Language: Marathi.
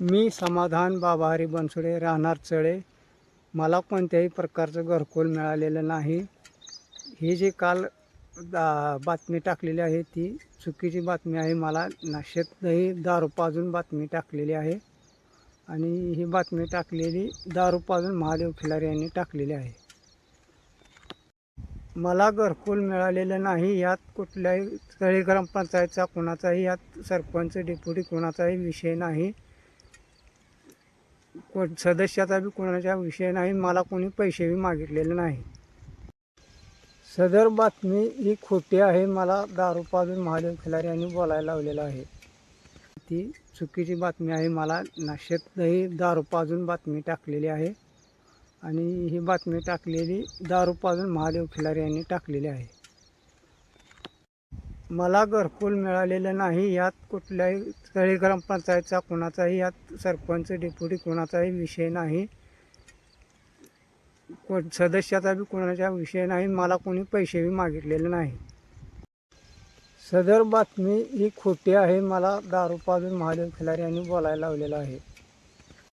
मी समाधान बाबा हरी बनसुडे राहणार चळे. मला कोणत्याही प्रकारचं घरकुल मिळालेलं नाही. ही जी काल दा बातमी टाकलेली आहे ती चुकीची बातमी आहे. मला नाशेतही दारू पाजून बातमी टाकलेली आहे. आणि ही बातमी टाकलेली दारू पाजून महादेव खिलारे यांनी टाकलेली आहे. मला घरकुल मिळालेलं नाही यात कुठल्याही तळी ग्रामपंचायतचा कुणाचाही यात सरपंच डेप्युटी कुणाचाही विषय नाही. कोण सदस्याचा बी कोणाचा विषय नाही मला कोणी पैसेही मागितलेले नाही. सदर बातमी ही खोटी आहे मला दारू पाजून महादेव खिलारी यांनी बोलायला लावलेलं आहे. ती चुकीची बातमी आहे मला नाश्यातही दारू पाजून बातमी टाकलेली आहे. आणि ही बातमी टाकलेली दारू पाजून महादेव खिलारी यांनी टाकलेली आहे. मला घरकुल मिळालेलं नाही. यात कुठल्याही तळी ग्रामपंचायतचा कुणाचाही यात सरपंच डेप्युटी कुणाचाही विषय नाही. कोण सदस्याचा बी कोणाचा विषय नाही. मला कोणी पैसेही मागितलेले नाही. सदर बातमी ही खोटी आहे. मला दारू पाजून महादेव खिलारी यांनी बोलायला लावलेलं आहे.